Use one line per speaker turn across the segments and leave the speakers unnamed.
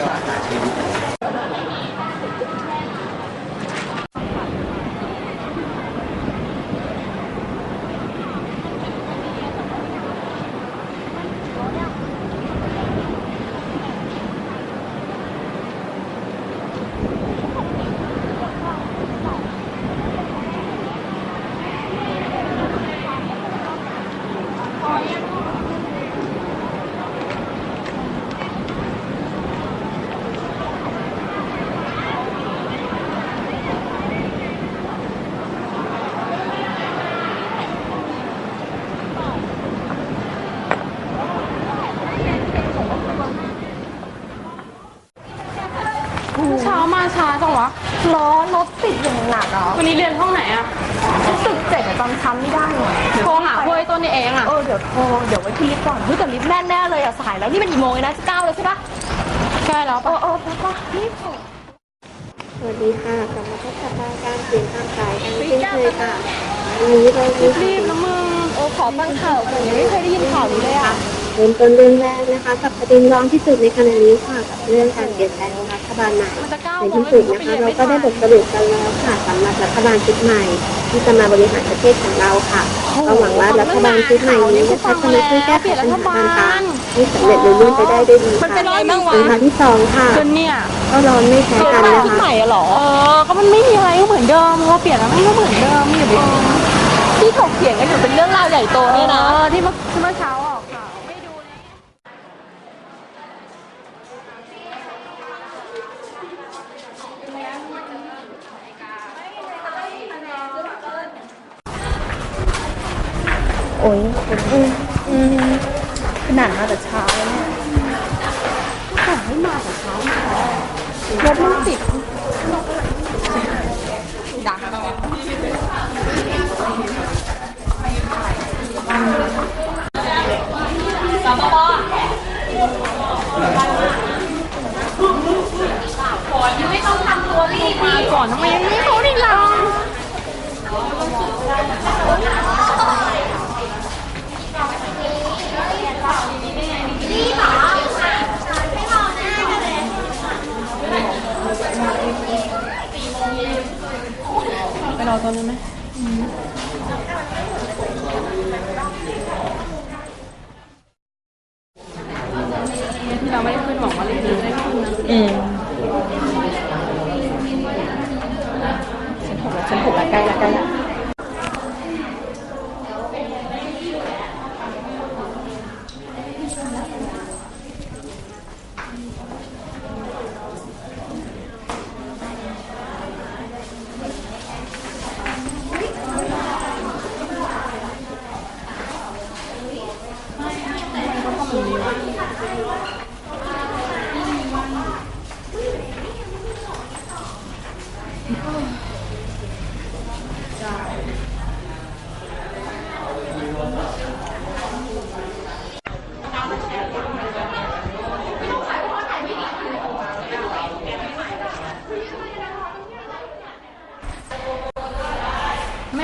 Gracias. ร้อนรถติดอย่างหนักอะ
วันนี้เรียนห้องไหนอะ
ตึกเจ็ดอะจำชั้นไม่ได้เลย
โทรหาพวกไอ้ต้นนี่เองอะ
เออเดี๋ยวโทรเดี๋ยวไว้ที่ลิฟต์ก่อนเฮ้ยแต่ลิฟต์แน่นแน่เลยอะสายแล้วนี่มันกี่โมงเลยนะจะเก้าแล้วใช่ปะ
ใช่แล้ว
เอ
ปะ
อเออไปปะรีบเถอะ
สวัสดีค่ะกลับมาพบกับรายการเปลี่ยนทางสายกันเช่นเคยค่ะวันนี้เรามี
รีบนะมึง
เออขอฟังข่าวหน่อยยังไม่เคยได้ยินข่าวนี้เลยอะ
เริ่มต้นเรื่องแรกนะคะ กับประเด็นร้อนที่สุดในขณะนี้ค่ะกับเรื่องการเปลี่ยนแปลงรัฐบาลใหม่
มันจะเก้า
ใน
โมง
ที่สุด
แล้ว
นะคะ
ไป
เรา
เรียน
ก็
ไม่
ได้
ทัน
บทสรุปกันแล้วค่ะสำหรับรัฐบาลชุดใหม่ ที่จะมาบริหารประเทศของเราค่ะก็หวังว่ารัฐบาลชุดใหม่นี้นะคะจะมาช่วยแก้ไขปัญหาต่างๆให้สำเร็จรุ่งไปได้ด้วยดี
มัน
ค่ะ
เป็นอะไรบ้างวะ
ปัญหาที่สองค่ะ
จนเนี่ย
ก็ร้อนไม่แพ้กันนะ
ที่
คะ
ใหม่อะเหรอ
เออก็มันไม่มีอะไรก็เหมือนเดิมพอเปลี่ยนแล้วมันก็เหมือนเดิมอย่าไป
ที่ถกเถียงกันอยู่เป็นเรื่องราวใหญ่โตเนี่ยนะ
เออที่เมื่อที่เมื่อเช้าออกข่าวไม่ดูเลย
โอ้ยอขนาดมาแต่เช้าแล้วเนี่ยแต่ไม่มาแต่เช้ารถมันติดดังไม่ต้องทำตัวรีบ
มาก่อนทำไมยังไม่เขาด้ลัง ไปราตอนนึงไหมที่เราไม่ได้ขึ้นหวังว่าเราจะได้ขึ้นนะ
อืมฉันถูกแล้วฉันถูกแล้วใกล้แล้วใกล้แล้ว
แม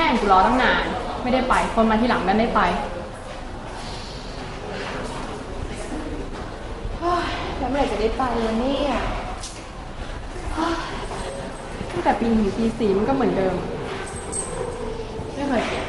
่งกูรอตั้งนาน ไม่ได้ไป คนมาที่หลังดันได้ไป
แล้ว เมื่อไหร่จะได้ไปวันนี้อะ
ตั้งแต่ปีหนึ่งถึงปีสี่มันก็เหมือนเดิม ไม่เคยเปลี่ยน